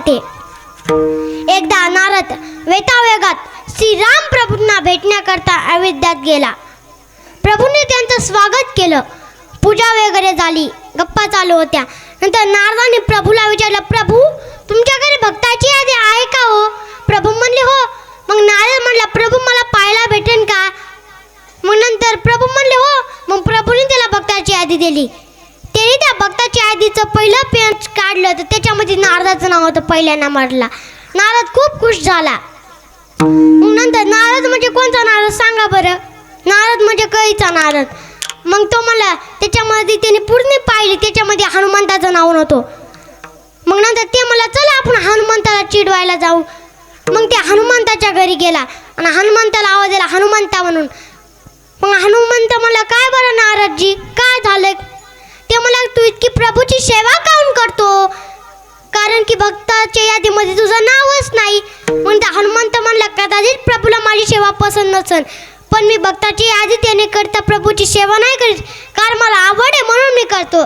सांगते एकदा नारद वेतावेगात श्रीराम प्रभूंना भेटण्याकरता अयोध्यात गेला. प्रभूंनी त्यांचं स्वागत केलं. पूजा वगैरे झाली गप्पा चालू होत्या. नंतर नारदाने प्रभूला विचारलं प्रभू तुमच्याकडे भक्ताची यादी आहे का हो? प्रभू म्हणले हो. मग नारद म्हणला प्रभू मला पाहायला भेटेन का? मग नंतर प्रभू म्हणले हो. मग प्रभूने त्याला भक्ताची यादी दिली. त्याने त्या भक्ताच्या आधीचं पहिलं पेंच काढलं तर त्याच्यामध्ये नारदाचं नाव होतं पहिल्या नंबरला नारद खूप खुश झाला. मग नंतर नारद म्हणजे कोणता नारद? सांगा बरं. नारद म्हणजे कळीचा नारद. मग तो मला त्याच्यामध्ये त्याने पूर्ण पाहिली त्याच्यामध्ये हनुमंताचं नाव नव्हतं. मग नंतर ते मला चला आपण हनुमंताला चिडवायला जाऊ. मग ते हनुमंताच्या घरी गेला आणि हनुमंताला आवाज दिला हनुमंता म्हणून. मग हनुमंत मला काय बरं नारदजी? काय झालं ते मला तू इतकी प्रभूची सेवा काऊन करतो? कारण की भक्ताच्या यादीमध्ये तुझं नावच नाही. मग हनुमंत म्हणला कदाचित प्रभूला माझी सेवा पसंत नसन पण मी भक्ताची यादी त्याने करता प्रभूची सेवा नाही करीत कारण मला आवड आहे म्हणून मी करतो.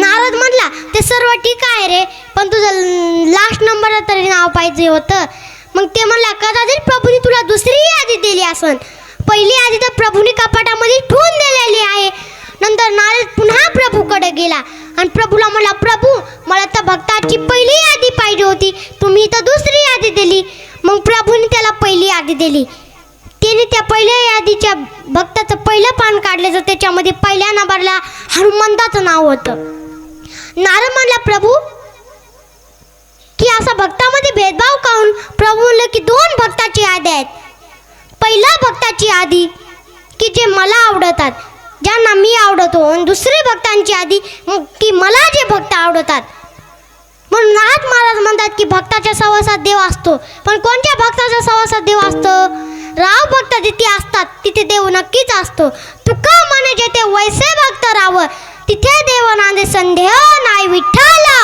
नारद म्हणला ते सर्व ठीक आहे रे पण तुझं लास्ट नंबर तरी नाव पाहिजे होतं. मग ते म्हणला कदाचित प्रभूने तुला दुसरी यादी दिली असन. पहिली यादी तर प्रभूने कपाटामध्ये ठेवून दिलेली आहे. नंतर नारद पुन्हा प्रभूकडे गेला. आणि प्रभूला म्हणला प्रभू मला तर भक्ताची पहिली यादी पाहिजे होती. तुम्ही तर दुसरी यादी दिली. मग प्रभूने त्याला पहिली यादी दिली. त्याने त्या पहिल्या यादीच्या भक्ताचं पहिलं पान काढलं तर त्याच्यामध्ये पहिल्या नंबरला हनुमंताचं नाव होतं. नारद म्हणला प्रभू की असा भक्तामध्ये भेदभाव काऊन? प्रभू म्हणलं की दोन भक्ताची यादी आहेत. पहिला भक्ताची यादी की जे मला आवडतात. ज्यांना मी आवडतो आणि दुसरी भक्तांची आधी की मला जे भक्त आवडतात. म्हणून नाथ महाराज म्हणतात की भक्ताच्या सहवासात देव असतो. पण कोणत्या भक्ताच्या सहवासात देव असतो? राव भक्त जिथे असतात तिथे देव नक्कीच असतो. तुका म्हणे जेथे वैसे भक्त राव तिथे देव नांदे संदेह नाही विठ्ठला.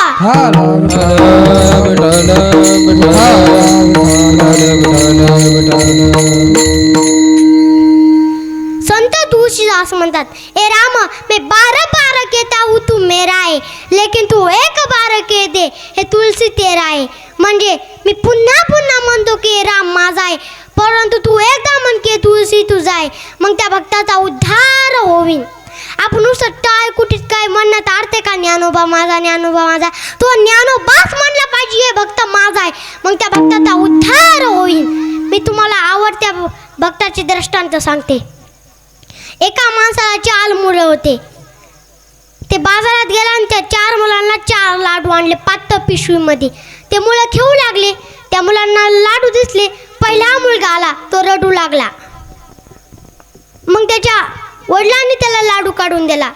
तुळशीदास म्हणतात. ए राम मी बारा बार केता हूँ तू मेरा आहे लेकिन तू एक बार के दे हे तुलसी तेरा आहे म्हणजे मी पुन्हा पुन्हा म्हणतो की राम माझा आहे परंतु तू एकदा म्हण की तुलसी तुझा आहे मग त्या भक्ताचा उद्धार होईन. आपण नुसतं टाय कुठीत काय म्हणण्यात अर्थ का? ज्ञानोबा माझा ज्ञानोबा माझा. तो ज्ञानोबाच म्हणला पाहिजे हे भक्त माझा आहे मग त्या भक्ताचा उद्धार होईल मी तुम्हाला आवडत्या भक्ताचे दृष्टांत सांगते. एका माणसाला चार मुलं होते. ते बाजारात गेला आणि त्या चार मुलांना चार लाडू आणले पातळ पिशवीमध्ये. ते मुलं खेळू लागले. त्या मुलांना लाडू दिसले. पहिला मुलगा आला तो रडू लागला. मग त्याच्या वडिलांनी त्याला लाडू काढून दिला.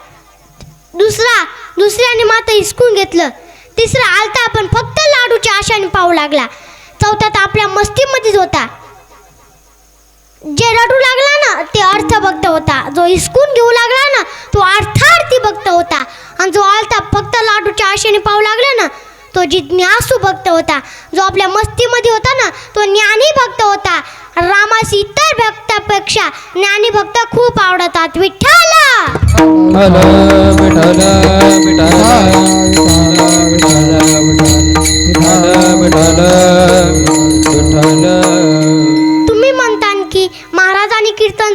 दुसरा दुसऱ्याने मात्र हिसकून घेतलं. तिसरा आलता पण फक्त लाडूच्या आशाने पाहू लागला. चौथा तर आपल्या मस्तीमध्येच होता. जे रडू लागला ते अर्थ भक्त होता. जो हिसकून घेऊ लागला ना तो अर्थार्थी भक्त होता. आणि जो आलता फक्त लाडूच्या आशेने पाहू लागला ना तो जिज्ञासू भक्त होता. जो आपल्या मस्तीमध्ये होता ना तो ज्ञानी भक्त होता. रामास इतर भक्तापेक्षा ज्ञानी भक्त खूप आवडतात. विठ्ठला! विठ्ठल विठ्ठल विठ्ठल.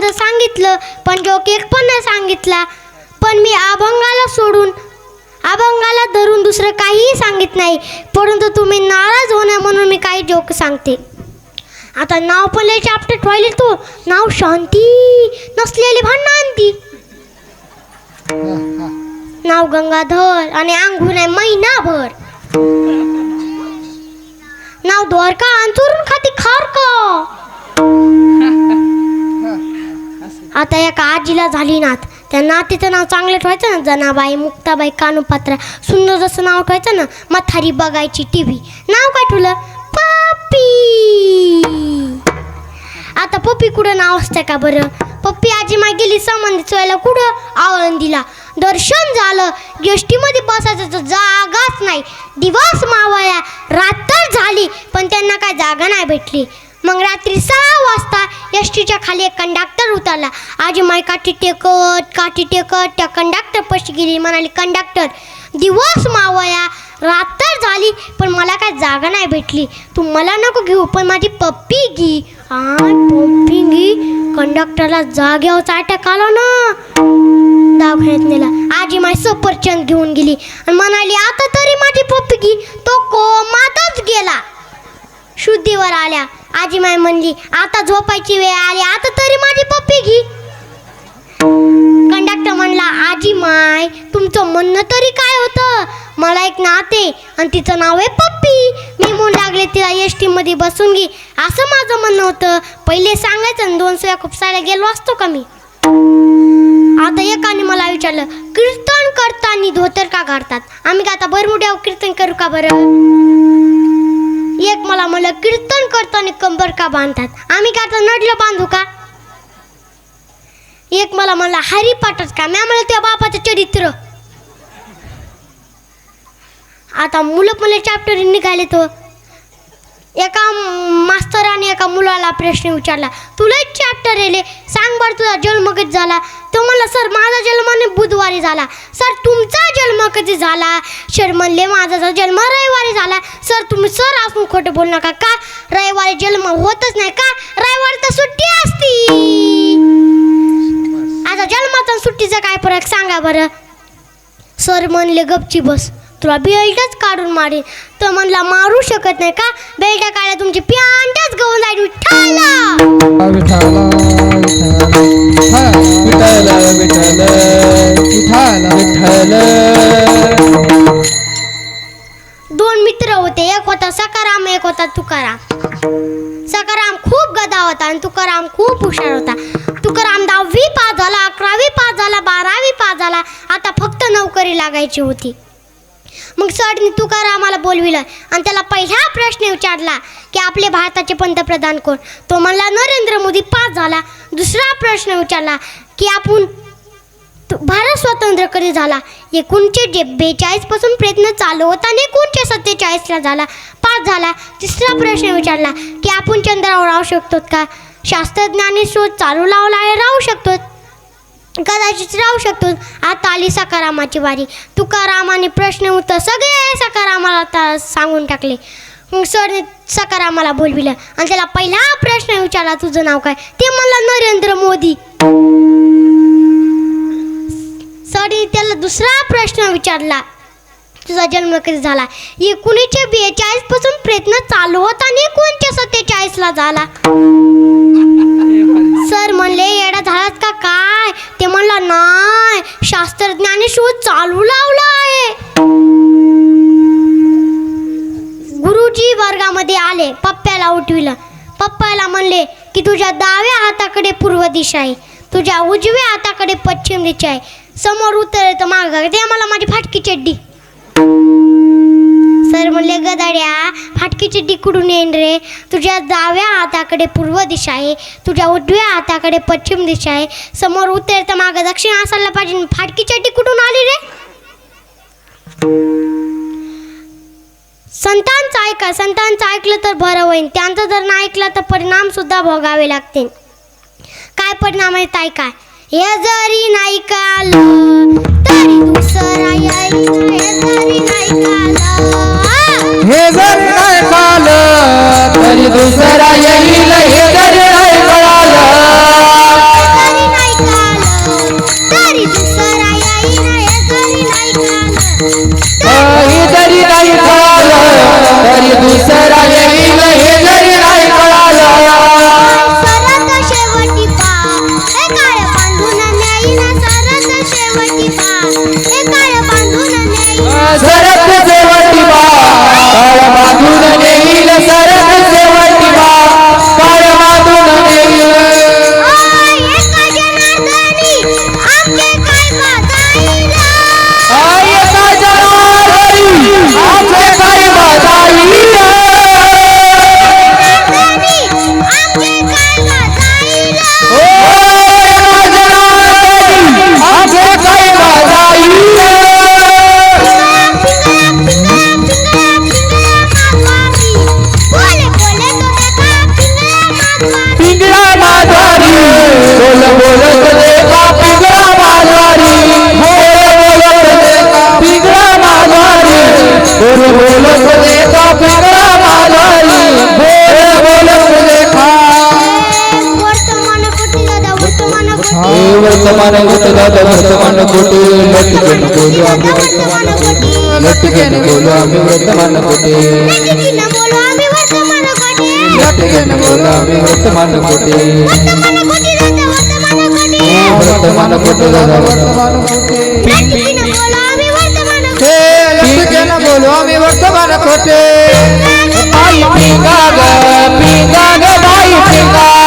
महाराजांनी सांगितलं पण जोक एक पण नाही सांगितला. पण मी अभंगाला सोडून अभंगाला धरून दुसरं काहीही सांगित नाही परंतु तुम्ही नाराज होण्या म्हणून मी काही जोक सांगते. आता नाव पडले चाप्टर व्हायले तू. नाव शांती नसलेली भांडणांती. नाव गंगाधर आणि अंघून आहे महिनाभर. नाव द्वारका अंतरून खाती खारका. आता एका आजीला झाली नात. त्या नातीचं नाव चांगलं ठेवायचं ना जनाबाई मुक्ताबाई कानुपात्रा सुंदर जसं नाव ठेवायचं ना मथारी बघायची टी व्ही नाव काय ठेवलं? पप्पी. आता पप्पी कुठं नाव असतं का बरं? पप्पी आजी माय गेली संबंधित व्हायला कुठं? आळंदीला दर्शन झालं. गेष्टीमध्ये बसायचं तर जागाच नाही. दिवस मावळ्या रात्र झाली पण त्यांना काय जागा नाही भेटली. मग रात्री सहा वाजता एस टीच्या खाली एक कंडक्टर उतरला. आजी माय काठी टेकत काठी टेकत त्या कंडक्टर पशी गेली. म्हणाली कंडक्टर दिवस मावया रात्र झाली पण मला काय जागा नाही भेटली. तू मला नको घेऊ पण माझी पप्पी घे. पप्पी घे? कंडक्टरला जाग्यावर चाटक आला ना. दवाखान्यात नेला आजी माय सफरचंद घेऊन गेली आणि म्हणाली आता तरी माझी पप्पी घे. तो कोमातच गेला. शुद्धीवर आल्या. आजी माय म्हणली आता झोपायची वेळ आली आता तरी माझी पप्पी घे. कंडक्टर म्हणला आजी माय तुमचं म्हणणं तरी काय होतं? मला एक नाते आणि तिचं नाव आहे पप्पी. मी म्हणून लागले तिला एस टी मध्ये बसून घे. असं माझं म्हणणं होतं. पहिले सांगायचं आणि दोन सोया साऱ्या गेलो असतो का मी? आता एकाने मला विचारलं कीर्तन करताना धोतर का काढतात आम्ही का आता बरमुड्यावर कीर्तन करू का बरं? एक मला म्हणलं कीर्तन करताना कंबर का बांधतात? आम्ही का आता नडलं बांधू का? एक मला म्हणला हरी पाठत का? मी म्हणलं त्या बापाचं चरित्र. आता मुलं मला चॅप्टर निघाले तो. एका मास्तराने एका मुलाला प्रश्न विचारला तुला चॅप्टर येले? सांग बरं तुझा जन्म कधी झाला? तो म्हणला सर माझा जन्म बुधवारी झाला. सर तुमचा जन्म कधी झाला? सर म्हणले माझा जन्म रविवारी झाला. सर तुम्ही सर असून खोटं बोलू नका का? रविवारी जन्म होतच नाही का? रविवारी तर सुट्टी असती. आता जन्माचा सुट्टीचा काय फरक सांगा बरं. सर म्हणले गपची बस. तुला बेल्टच काढून मारेन. तर म्हणला मारू शकत नाही का? बेल्ट काढल्या तुमची प्यांटच गवून जाईल. विठ्ठला! विठाला विठाला एक होता सकाराम एक होता तुकाराम. सकाराम खूप गदा होता आणि तुकाराम खूप हुशार होता. तुकाराम दहावी पास झाला अकरावी पास झाला बारावी पास झाला. आता फक्त नोकरी लागायची होती. मग सरने तुकारामाला बोलविलं आणि त्याला पहिला प्रश्न विचारला की आपले भारताचे पंतप्रधान कोण? तो म्हणला नरेंद्र मोदी पास झाला. दुसरा प्रश्न विचारला की आपण भारत स्वतंत्र कधी झाला? एकोणीसशे जे बेचाळीसपासून प्रयत्न चालू होता आणि एकोणीसशे सत्तेचाळीसला झाला. पास झाला. तिसरा प्रश्न विचारला की आपण चंद्रावर राहू शकतो का? शास्त्रज्ञांनी शोध चालू लावला आहे राहू शकतो. कदाचित राहू शकतो. आता आली सकारामाची वारी. तुकारामाने प्रश्न उत्तर सगळे सकारामाला आता सांगून टाकले. मग सरने सकारामाला बोलविलं. आणि त्याला पहिला प्रश्न विचारला तुझं नाव काय? ते म्हणलं नरेंद्र मोदी. सॉरी त्याला दुसरा प्रश्न विचारला. तुझा जन्म कधी झाला? एकोणीसशे बेचाळीसपासून प्रयत्न चालू होता आणि एकोणीसशे सत्तेचाळीस ला झाला. सर म्हणले येडा झालात का काय? ते म्हणला नाही शास्त्रज्ञाने शोध चालू लावला आहे. गुरुजी वर्गामध्ये आले पप्प्याला उठविलं. पप्पाला म्हणले की तुझ्या डाव्या हाताकडे पूर्व दिशा आहे. तुझ्या उजव्या हाताकडे पश्चिम दिशा आहे. समोर उत्तर तर माग ते मला माझी फाटकी चड्डी. सर म्हणले गदाड्या फाटकी चड्डी कुठून येईन रे? तुझ्या डाव्या हाताकडे पूर्व दिशा आहे. तुझ्या उजव्या हाताकडे पश्चिम दिशा आहे. समोर उत्तर तर मागं दक्षिण असायला पाहिजे. फाटकी चड्डी कुठून आली रे? संतांचं ऐका. संतांचं ऐकलं तर बरं होईल त्यांचं जर नाही ऐकलं तर परिणाम सुद्धा भोगावे लागतील. काय परिणाम आहेत? ऐकाय हे जरी नाही कालं तरी दुसरा येईल हे जरी नाही कालं हे जर नाही कळालं तरी दुसरा येईल हे जर नाही कळालं जरी नाही कालं तरी दुसरा येईल हे जरी नाही कालं हे जरी नाही कळालं तरी दुसरा येईल हे जरी మన ముత్తదాత వర్తమాన కొట్టు లెట్టు కొనుగోలు ఆమె వర్తమాన కొట్టు లెట్టు కొనుగోలు ఆమె వర్తమాన కొట్టు లెట్టు కొనుగోలు ఆమె వర్తమాన కొట్టు వర్తమాన కొట్టు దాదా వర్తమాన కొట్టు बोलो आम्ही वर्तमान खोटे पिंगा ग पिंगा ग बाई पिंगा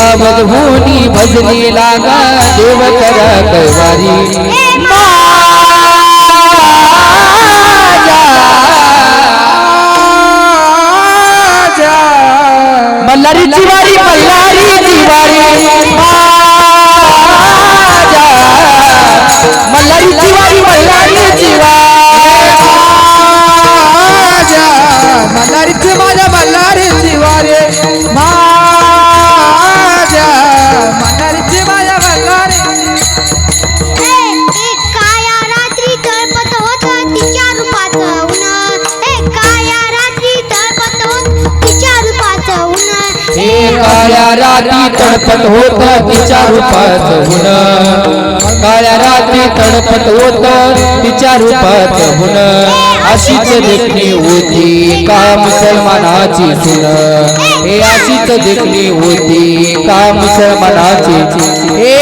बाबत होनी भजनी लागा देव करा कैवारी। रात्री तडपत होत तिच्या रूपात गुण काळ्या रात्री तडपत होत तिच्या रूपात गुण अशीच देखणी होती का मुसलमानाची सुन. हे अशीच देखणी होती का मुसलमानाची हे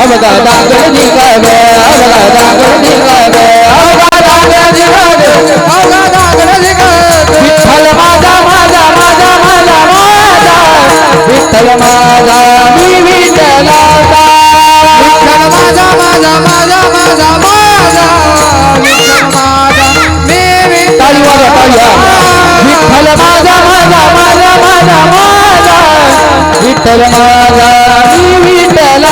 अवघा माझा माझा माझा माझा विठ्ठल माझा विठ्ठल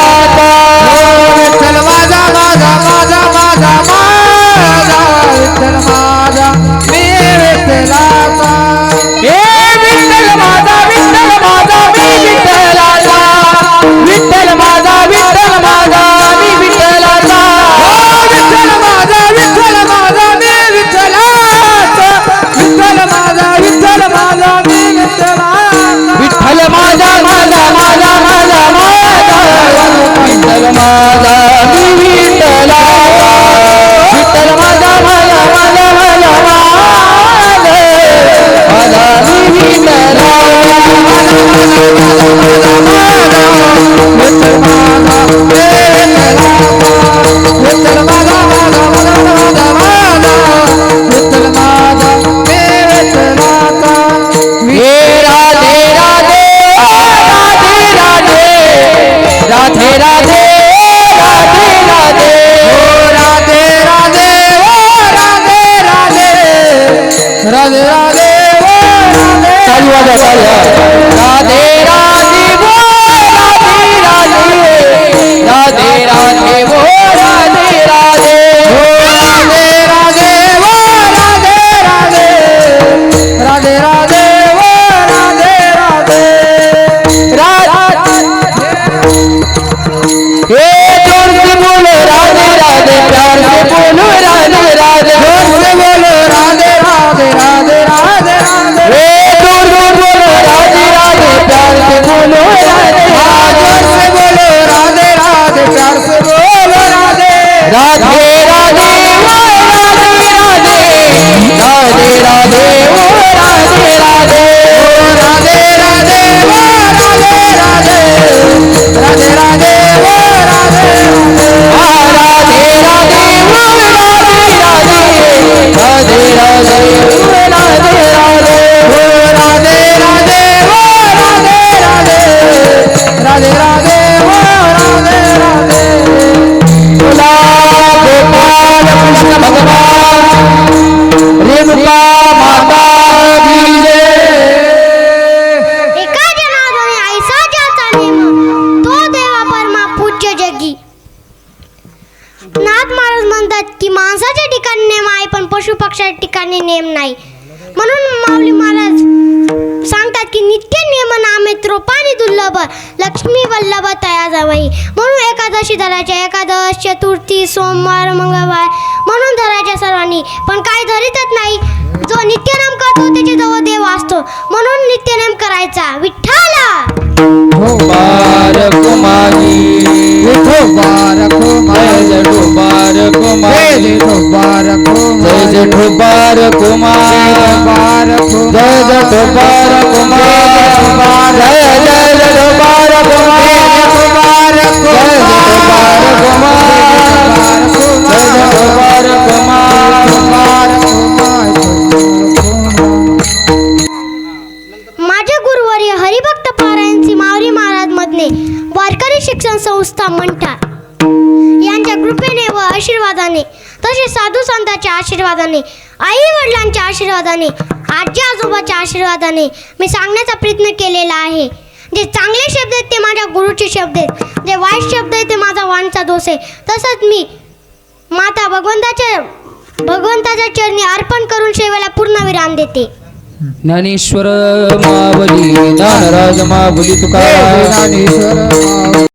सोमवार मंगळवार म्हणून धरायच्या सर्वांनी पण काही धरीतच नाही. जो नित्यनेम करतो त्याच्याजवळ देव असतो. म्हणून नित्यनेम करायचा विठ्ठला. शिक्षण संस्था मंठा यांच्या कृपेने व आशीर्वादाने तसेच साधू संतांच्या आशीर्वादाने आई वडिलांच्या आशीर्वादाने आजी आजोबाच्या आशीर्वादाने मी सांगण्याचा प्रयत्न केलेला आहे. जे चांगले शब्द आहेत ते माझ्या गुरुचे शब्द आहेत. जे वाईट शब्द आहेत ते माझा वाणचा दोष आहे. तसंच मी माता भगवंताच्या भगवंताच्या चरणी अर्पण करून सेवेला पूर्ण विराम देते. ज्ञानेश्वर मावली ज्ञानराज तुकाराम ज्ञानेश्वर